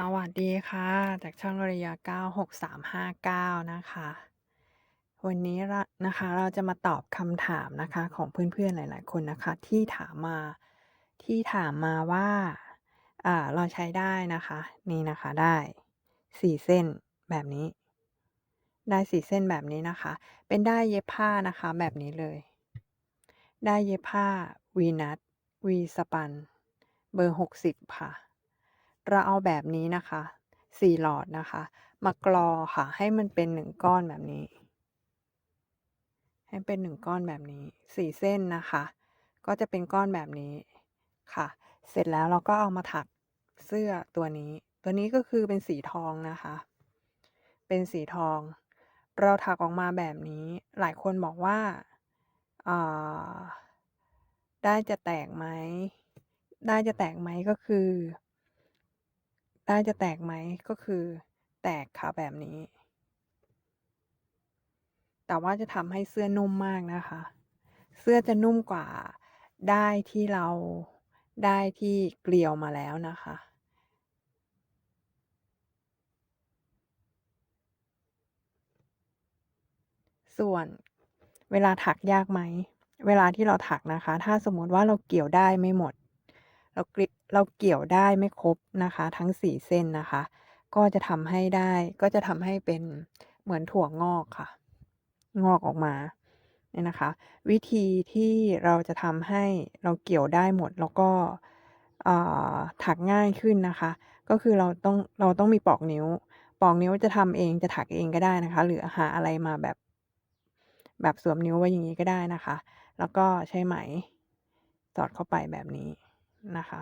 สวัสดีค่ะ จากช่องระยะ96359 นะคะ วันนี้นะคะเราจะมาตอบคำถามนะคะของเพื่อนๆหลาย ๆ คนนะคะ ที่ถามมาที่ถามมาว่าอ่าเราใช้ได้นะคะ นี่นะคะได้4เส้นแบบนี้ ได้4เส้นแบบนี้นะคะ เป็นได้เย็บผ้านะคะแบบนี้เลย ได้เย็บผ้า V-nut V-spun เบอร์ 60 ค่ะ เราเอาแบบนี้นะคะ4หลอดนะคะ มากรอค่ะ ให้มันเป็น1ก้อนแบบนี้ ให้เป็น1ก้อนแบบนี้4เส้นนะคะ ก็จะเป็นก้อนแบบนี้ค่ะ เสร็จแล้วเราก็เอามาถักเสื้อตัวนี้ ตัวนี้ก็คือเป็นสีทองนะคะ เป็นสีทอง เราถักออกมาแบบนี้ หลายคนบอกว่าอ่าด้จะแตกไหม ได้จะแตกไหมก็คือ ด้ายจะแตกไหม ก็คือแตกค่ะแบบนี้ แต่ว่าจะทำให้เสื้อนุ่มมากนะคะ เสื้อจะนุ่มกว่าได้ที่เราได้ที่เกลียวมาแล้วนะคะส่วนเวลาถักยากไหม เวลาที่เราถักนะคะ ถ้าสมมติว่าเราเกี่ยวได้ไม่หมด เรากริ เราเกี่ยวได้ไม่ครบนะคะ ทั้ง 4 เส้นนะคะ ก็จะทำให้ได้ก็จะทำให้เป็นเหมือนถั่วงอกค่ะ งอกออกมาเนี่ยนะคะ วิธีที่เราจะทำให้เราเกี่ยวได้หมดแล้วก็ถักง่ายขึ้นนะคะ ก็คือเราต้องเราต้องมีปอกนิ้ว ปอกนิ้วจะทำเองจะถักเองก็ได้นะคะ หรือหาอะไรมาแบบ แบบสวมนิ้วไว้อย่างงี้ก็ได้นะคะ แล้วก็ใช้ไหมสอดเข้าไปแบบนี้นะคะ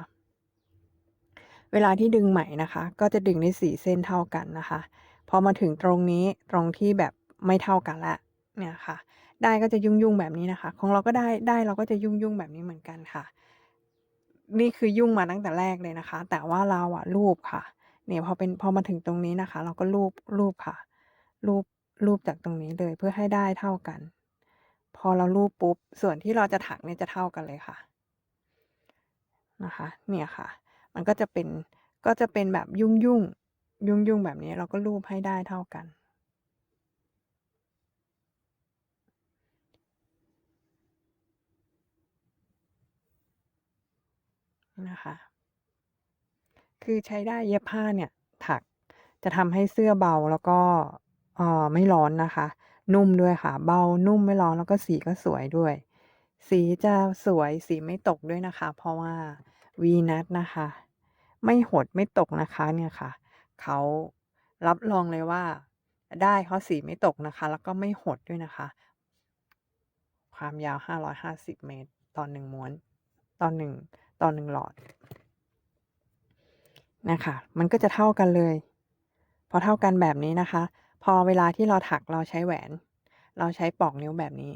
เวลาที่ดึงไหมนะคะ ก็จะดึงได้4เส้นเท่ากันนะคะ พอมาถึงตรงนี้ตรงที่แบบไม่เท่ากันล้วเนี่ยค่ะ ได้ก็จะยุ่งๆแบบนี้นะคะ ของเราก็ได้ได้เราก็จะยุ่งๆแบบนี้เหมือนกันค่ะ นี่คือยุ่งมาตั้งแต่แรกเลยนะคะ แต่ว่าเราอะลูบค่ะ เนี่ยพอเป็นพอมาถึงตรงนี้นะคะ เราก็ลูบลูบค่ะลูบลูบจากตรงนี้เลยเพื่อให้ได้เท่ากัน พอเราลูบปุ๊บส่วนที่เราจะถักเนี่ยจะเท่ากันเลยค่ะ นะคะ เนี่ยค่ะ มันก็จะเป็นก็จะเป็นแบบยุ่งๆยุ่งๆแบบนี้เราก็ลูบให้ได้เท่ากัน นะคะ คือใช้ได้เย็บผ้าเนี่ย ถักจะทำให้เสื้อเบาแล้วก็เออไม่ร้อนนะคะ นุ่มด้วยค่ะ เบานุ่มไม่ร้อนแล้วก็สีก็สวยด้วย สีจะสวยสีไม่ตกด้วยนะคะ เพราะว่า V-nut นะคะ ไม่หดไม่ตกนะคะเนี่ยค่ะ เขารับรองเลยว่าได้ายเขาสีไม่ตกนะคะ แล้วก็ไม่หดด้วยนะคะ ความยาว 550 เมตรต่อ1ม้วนต่อ1ต่งตอ1หนึ่งหลอดนี่ยค่ะมันก็จะเท่ากันเลย พอเท่ากันแบบนี้นะคะ พอเวลาที่เราถักเราใช้แหวน เราใช้ปอกนิ้วแบบนี้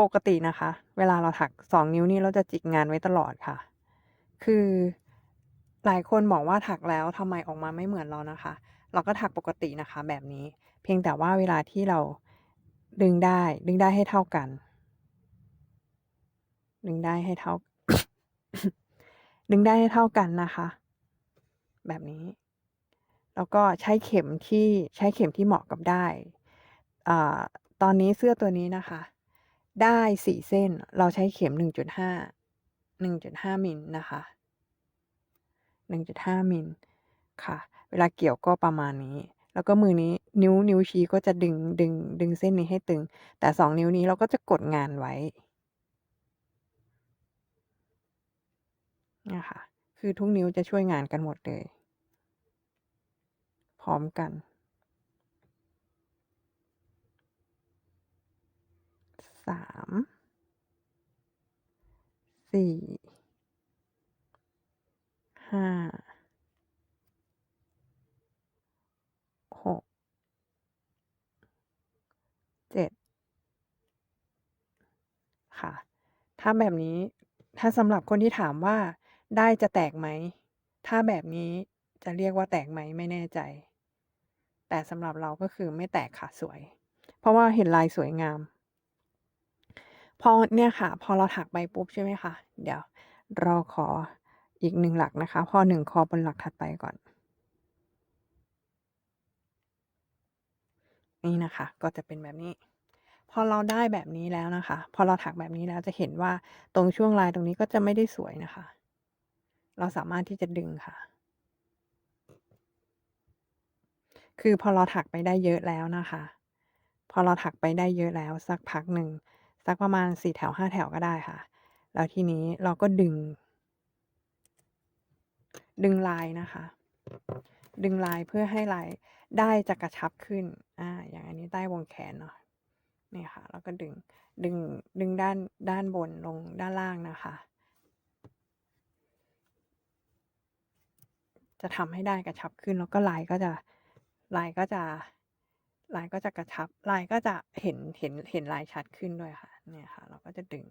ปกตินะคะ เวลาเราถัก2นิ้วนี้เราจะจิกงานไว้ตลอดค่ะ คือหลายคนบอกว่าถักแล้วทำไมออกมาไม่เหมือนเรานะคะ เราก็ถักปกตินะคะแบบนี้ เพียงแต่ว่าเวลาที่เราดึงได้ ดึงได้ให้เท่ากัน ดึงได้ให้เท่า ดึงได้ให้เท่ากันนะคะ แบบนี้ แล้วก็ใช้เข็มที่ใช้เข็มที่เหมาะกับได้อ่าตอนนี้เสื้อตัวนี้นะคะ ได้าย4เส้น เราใช้เข็ม1.5 1.5 มิลนะคะ 1.5 มิลค่ะ เวลาเกี่ยวก็ประมาณนี้ แล้วก็มือนี้นิ้วนิ้วชี้ก็จะดึงดึงดึงเส้นนี้ให้ตึง แต่2นิ้วนี้เราก็จะกดงานไว้นี่ยค่ะคือทุกนิ้วจะช่วยงานกันหมดเลย พร้อมกัน สาม 3 4 5 6 7ค่ะ ถ้าแบบนี้ถ้าสำหรับคนที่ถามว่าได้จะแตกไหม ถ้าแบบนี้จะเรียกว่าแตกไหมไม่แน่ใจ แต่สำหรับเราก็คือไม่แตกค่ะสวย เพราะว่าเห็นลายสวยงาม พอเนี่ยค่ะ พอเราถักไปปุ๊บใช่ไหมคะเดี๋ยวเราขออีกหนึ่งหลักนะคะ พอหนึ่งคอบนหลักถัดไปก่อน นี่นะคะ ก็จะเป็นแบบนี้ พอเราได้แบบนี้แล้วนะคะ พอเราถักแบบนี้แล้วจะเห็นว่าตรงช่วงลายตรงนี้ก็จะไม่ได้สวยนะคะ เราสามารถที่จะดึงค่ะ คือพอเราถักไปได้เยอะแล้วนะคะ พอเราถักไปได้เยอะแล้วสักพักหนึ่ง สักประมาณสี่แถวห้าแถวก็ได้ค่ะ แล้วทีนี้เราก็ดึง ดึงลายนะคะ ดึงลายเพื่อให้ลายได้จะกระชับขึ้น อ่า อย่างอันนี้ใต้วงแขนเนาะนี่ค่ะ แล้วก็ดึง ดึง ดึงด้าน ด้านบนลงด้านล่างนะคะ จะทำให้ได้กระชับขึ้น แล้วก็ลายก็จะ ลายก็จะ ลายก็จะกระชับ ลายก็จะเห็น เห็น เห็นลายชัดขึ้นด้วยค่ะ เนี่ยค่ะ เราก็จะดึง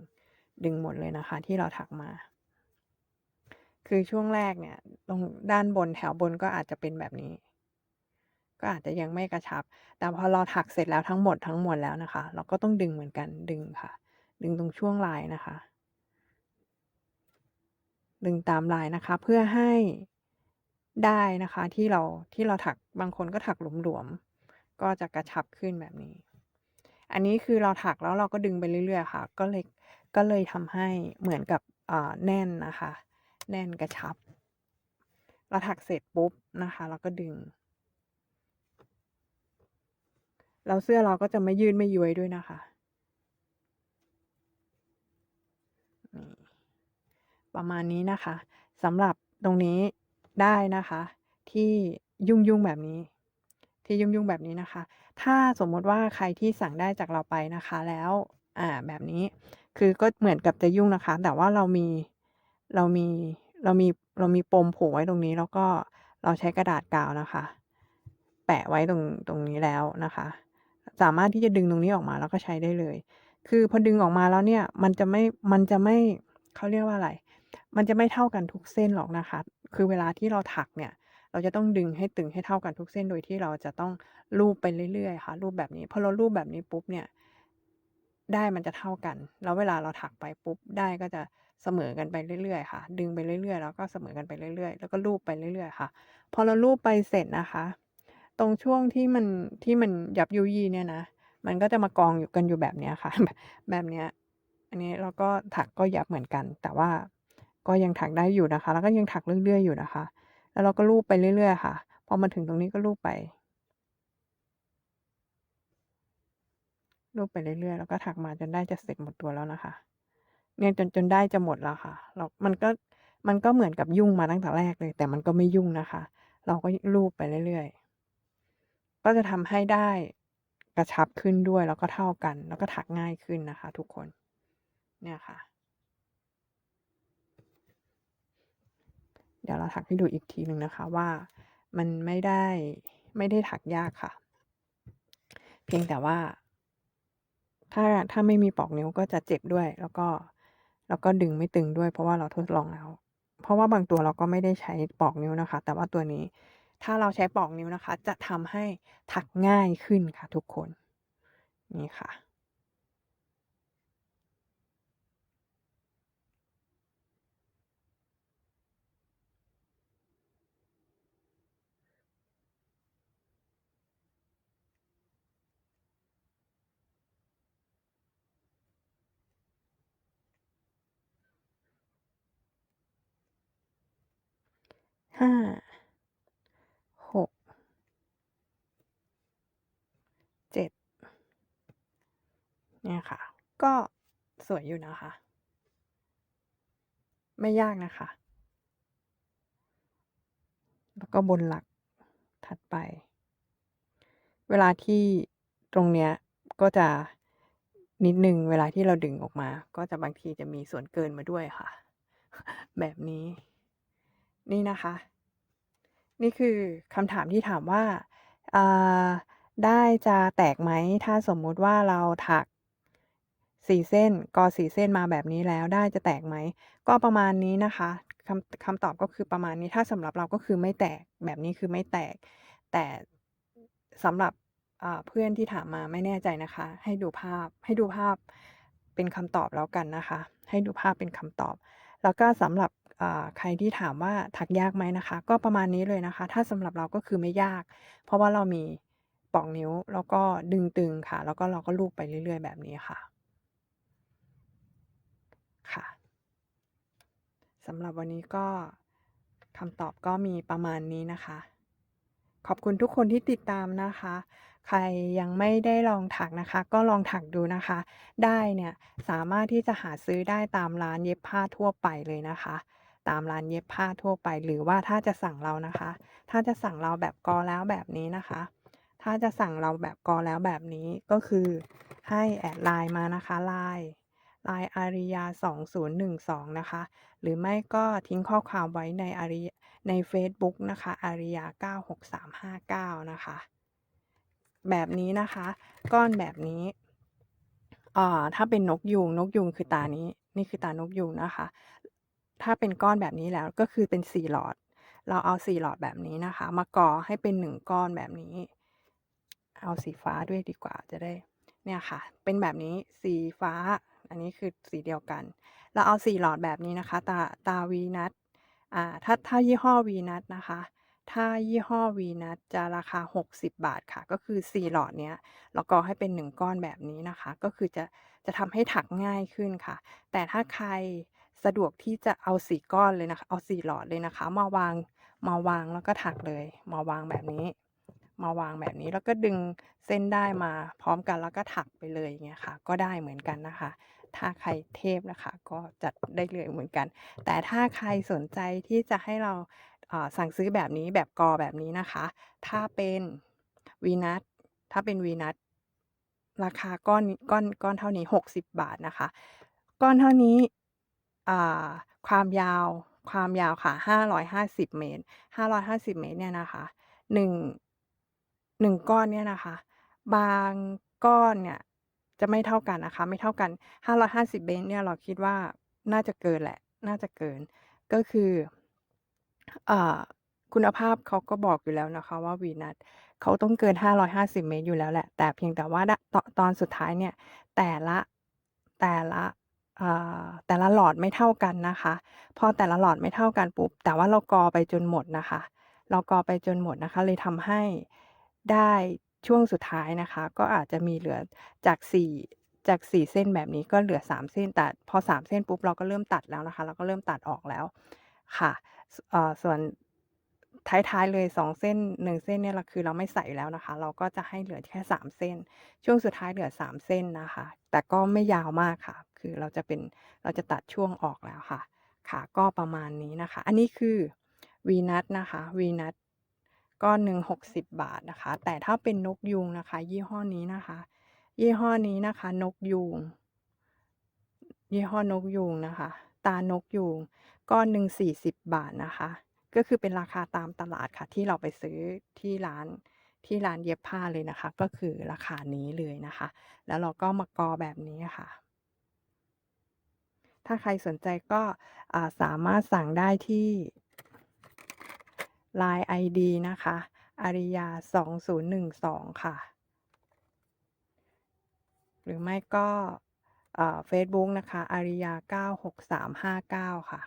ดึงหมดเลยนะคะ ที่เราถักมา คือช่วงแรกเนี่ย ตรงด้านบนแถวบนก็อาจจะเป็นแบบนี้ ก็อาจจะยังไม่กระชับ แต่พอเราถักเสร็จแล้วทั้งหมดทั้งมวลแล้วนะคะ เราก็ต้องดึงเหมือนกันดึงค่ะ ดึงตรงช่วงลายนะคะ ดึงตามลายนะคะ เพื่อให้ได้นะคะที่เราที่เราถักบางคนก็ถักหลวมๆก็จะกระชับขึ้นแบบนี้ อันนี้คือเราถักแล้วเราก็ดึงไปเรื่อยๆค่ะ ก็เลยก็เลยทำให้เหมือนกับแน่นนะคะ แน่นกระชับ เราถักเสร็จปุ๊บนะคะ เราก็ดึงแล้วเสื้อเราก็จะไม่ยืดไม่ย้วยด้วยนะคะประมาณนี้นะคะสำหรับตรงนี้ได้นะคะ ที่ยุ่งๆแบบนี้ ที่ยุ่งๆแบบนี้นะคะ ถ้าสมมติว่าใครที่สั่งได้จากเราไปนะคะแล้วอ่าแบบนี้คือก็เหมือนกับจะยุ่งนะคะ แต่ว่าเรามีเรามีเรามีเรามีปมผูกไว้ตรงนี้ แล้วก็เราใช้กระดาษกาวนะคะ แปะไว้ตรงตรงนี้แล้วนะคะ สามารถที่จะดึงตรงนี้ออกมาแล้วก็ใช้ได้เลย คือพอดึงออกมาแล้วเนี่ยมันจะไม่มันจะไม่เขาเรียกว่าอะไร มันจะไม่เท่ากันทุกเส้นหรอกนะคะ คือเวลาที่เราถักเนี่ย เราจะต้องดึงให้ตึงให้เท่ากันทุกเส้นโดยที่เราจะต้องลูบไปเรื่อยๆค่ะลูบแบบนี้พอเราลูบแบบนี้ปุ๊บเนี่ย ได้มันจะเท่ากัน แล้วเวลาเราถักไปปุ๊บได้ก็จะเสมอกันไปเรื่อยๆค่ะ ดึงไปเรื่อยๆแล้วก็เสมอกันไปเรื่อยๆ แล้วก็ลูบไปเรื่อยๆค่ะ พอเราลูบไปเสร็จนะคะ ตรงช่วงที่มันที่มันยับยุยีเนี่ยนะมันก็จะมากองอยู่กันอยู่แบบนี้ค่ะ แบบนี้อันนี้เราก็ถักก็ยับเหมือนกัน แต่ว่าก็ยังถักได้อยู่นะคะ แล้วก็ยังถักเรื่อยๆอยู่นะคะ แล้วเราก็ลูบไปเรื่อย ๆ ค่ะ พอมาถึงตรงนี้ก็ลูบไป ลูบไปเรื่อยๆ แล้วก็ถักมาจนได้จะเสร็จหมดตัวแล้วนะคะ เนี่ยจนจนได้จะหมดแล้วค่ะ เรา มันก็ มันก็เหมือนกับยุ่งมาตั้งแต่แรกเลย แต่มันก็ไม่ยุ่งนะคะ เราก็ลูบไปเรื่อยๆ ก็จะทำให้ได้กระชับขึ้นด้วย แล้วก็เท่ากัน แล้วก็ถักง่ายขึ้นนะคะ ทุกคน เนี่ยค่ะ เดี๋ยวเราถักให้ดูอีกทีหนึ่งนะคะว่ามันไม่ได้ไม่ได้ถักยากค่ะ เพียงแต่ว่า ถ้าถ้าไม่มีปลอกนิ้วก็จะเจ็บด้วย แล้วก็แล้วก็ดึงไม่ตึงด้วย เพราะว่าเราทดลองแล้ว เพราะว่าบางตัวเราก็ไม่ได้ใช้ปลอกนิ้วนะคะ แต่ว่าตัวนี้ถ้าเราใช้ปลอกนิ้วนะคะ จะทำให้ถักง่ายขึ้นค่ะทุกคน นี่ค่ะ ห้าหกเจ็ดเนี่ยค่ะ ก็สวยอยู่นะคะ ไม่ยากนะคะ แล้วก็บนหลักถัดไป เวลาที่ตรงเนี้ยก็จะนิดหนึ่งเวลาที่เราดึงออกมา ก็จะบางทีจะมีส่วนเกินมาด้วยค่ะ แบบนี้ นี่นะคะ นี่คือคำถามที่ถามว่าอ่าด้จะแตกไหม ถ้าสมมุติว่าเราถัก4เส้นกอ4เส้นมาแบบนี้แล้วได้จะแตกไหม ก็ประมาณนี้นะคะคำคำตอบก็คือประมาณนี้ถ้าสำหรับเราก็คือไม่แตกแบบนี้คือไม่แตก แต่สำหรับเพื่อนที่ถามมาไม่แน่ใจนะคะ ให้ดูภาพให้ดูภาพเป็นคำตอบแล้วกันนะคะ ให้ดูภาพเป็นคำตอบ แล้วก็สำหรับ อ่าใครที่ถามว่าถักยากไหมนะคะ ก็ประมาณนี้เลยนะคะ ถ้าสำหรับเราก็คือไม่ยาก เพราะว่าเรามีปอกนิ้วแล้วก็ดึงตึงค่ะ แล้วก็เราก็ลูบไปเรื่อย ๆ แบบนี้ค่ะค่ะสำหรับวันนี้ก็คำตอบก็มีประมาณนี้นะคะ ขอบคุณทุกคนที่ติดตามนะคะ ใครยังไม่ได้ลองถักนะคะ ก็ลองถักดูนะคะ ได้เนี่ยสามารถที่จะหาซื้อได้ตามร้านเย็บผ้าทั่วไปเลยนะคะ ตามร้านเย็บผ้าทั่วไป หรือว่าถ้าจะสั่งเรานะคะ ถ้าจะสั่งเราแบบกอแล้วแบบนี้นะคะ ถ้าจะสั่งเราแบบกอแล้วแบบนี้ก็คือให้แอดไลน์มานะคะ LINE LINE อาริยา 2012 นะคะ หรือไม่ก็ทิ้งข้อความไว้ในอาริในเฟซบุ๊กนะคะอาริยา 96359 นะคะ แบบนี้นะคะ ก้อนแบบนี้อ่าถ้าเป็นนกยูงนกยูงคือตานี้ นี่คือตานกยูงนะคะ ถ้าเป็นก้อนแบบนี้แล้วก็คือเป็น4หลอด เราเอา4หลอดแบบนี้นะคะ มาก่อให้เป็น1ก้อนแบบนี้ เอาสีฟ้าด้วยดีกว่าจะได้ เนี่ยค่ะ เป็นแบบนี้สีฟ้า อันนี้คือสีเดียวกัน เราเอา4หลอดแบบนี้นะคะ ตาตาวีนัทอ่าถ้าถ้ายี่ห้อวีนัทนะคะถ้ายี่ห้อวีนัทจะราคา 60 บาทค่ะ ก็คือ 4 หลอดเนี้ยเรากอให้เป็น 1 ก้อนแบบนี้นะคะ ก็คือจะจะทำให้ถักง่ายขึ้นค่ะ แต่ถ้าใคร สะดวกที่จะเอา4ก้อนเลยนะคะ เอา4หลอดเลยนะคะ มาวางมาวางแล้วก็ถักเลย มาวางแบบนี้ มาวางแบบนี้แล้วก็ดึงเส้นได้มาพร้อมกันแล้วก็ถักไปเลยอย่างเงี้ยค่ะ ก็ได้เหมือนกันนะคะ ถ้าใครเทพนะคะ ก็จัดได้เลยเหมือนกัน แต่ถ้าใครสนใจที่จะให้เราสั่งซื้อแบบนี้แบบกอแบบนี้นะคะ ถ้าเป็นวีนัทถ้าเป็นวีนัทราคาก้อนก้อนก้อนเท่านี้ 60 บาทนะคะ ก้อนเท่านี้ อ่า ความยาว ความยาวค่ะ 550 เมตร 550 เมตรเนี่ยนะคะ 1 1 ก้อนเนี่ยนะคะ บางก้อนเนี่ยจะไม่เท่ากันนะคะ ไม่เท่ากัน 550 เมตรเนี่ยเราคิดว่าน่าจะเกินแหละ น่าจะเกิน ก็คือ อ่า คุณภาพเขาก็บอกอยู่แล้วนะคะว่าวีนัทเขาต้องเกิน 550 เมตรอยู่แล้วแหละ แต่เพียงแต่ว่าดตตอนสุดท้ายเนี่ย แต่ละ แต่ละ แต่ละหลอดไม่เท่ากันนะคะ พอแต่ละหลอดไม่เท่ากันปุ๊บ แต่ว่าเรากอไปจนหมดนะคะ เรากอไปจนหมดนะคะ เลยทำให้ได้ช่วงสุดท้ายนะคะ ก็อาจจะมีเหลือจาก4จาก4เส้นแบบนี้ก็เหลือ 3 เส้นแต่พอ 3 เส้นปุ๊บเราก็เริ่มตัดแล้วนะคะ เราก็เริ่มตัดออกแล้วค่ะสเอ่อส่วนท้ายๆเลย 2 เส้น 1 เส้นเนี่ยเราคือเราไม่ใส่แล้วนะคะ เราก็จะให้เหลือแค่ 3 เส้น ช่วงสุดท้ายเหลือ 3 เส้นนะคะ แต่ก็ไม่ยาวมากค่ะ คือเราจะเป็นเราจะตัดช่วงออกแล้วค่ะค่ะก็ประมาณนี้นะคะ อันนี้คือวีนัทนะคะวีนัทก้อนหนึ่ง60บบาทนะคะ แต่ถ้าเป็นนกยูงนะคะ ยี่ห้อนี้นะคะ ยี่ห้อนี้นะคะ นกยูงยี่ห้อนกยูงนะคะ ตานกยูงก้อนหนึ่ง40บาทนะคะ ก็คือเป็นราคาตามตลาดค่ะ ที่เราไปซื้อที่ร้านที่ร้านเย็บผ้าเลยนะคะ ก็คือราคานี้เลยนะคะ แล้วเราก็มากอแบบนี้ค่ะ ถ้าใครสนใจก็สามารถสั่งได้ที่ LINE ไอดีนะคะอาริยา 2012 ค่ะ หรือไม่ก็เฟซบุ๊กนะคะอาริยา 96359 ค่ะ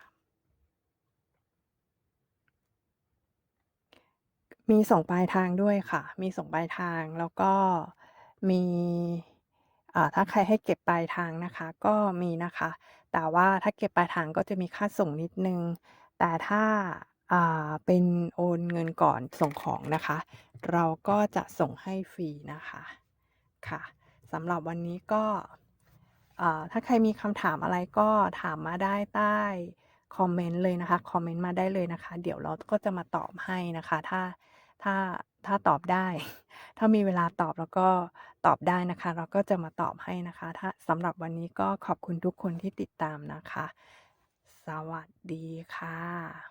มีส่งปลายทางด้วยค่ะ มีส่งปลายทางแล้วก็มี อ่า ถ้าใครให้เก็บปลายทางนะคะ ก็มีนะคะ แต่ว่าถ้าเก็บปลายทางก็จะมีค่าส่งนิดหนึ่ง แต่ถ้า อ่า เป็นโอนเงินก่อนส่งของนะคะ เราก็จะส่งให้ฟรีนะคะ ค่ะ สำหรับวันนี้ก็ อ่า ถ้าใครมีคำถามอะไรก็ถามมาได้ใต้คอมเมนต์เลยนะคะ คอมเมนต์มาได้เลยนะคะ เดี๋ยวเราก็จะมาตอบให้นะคะ ถ้า ถ้าถ้าตอบได้ ถ้ามีเวลาตอบแล้วก็ตอบได้นะคะ เราก็จะมาตอบให้นะคะ ถ้าสำหรับวันนี้ก็ขอบคุณทุกคนที่ติดตามนะคะ สวัสดีค่ะ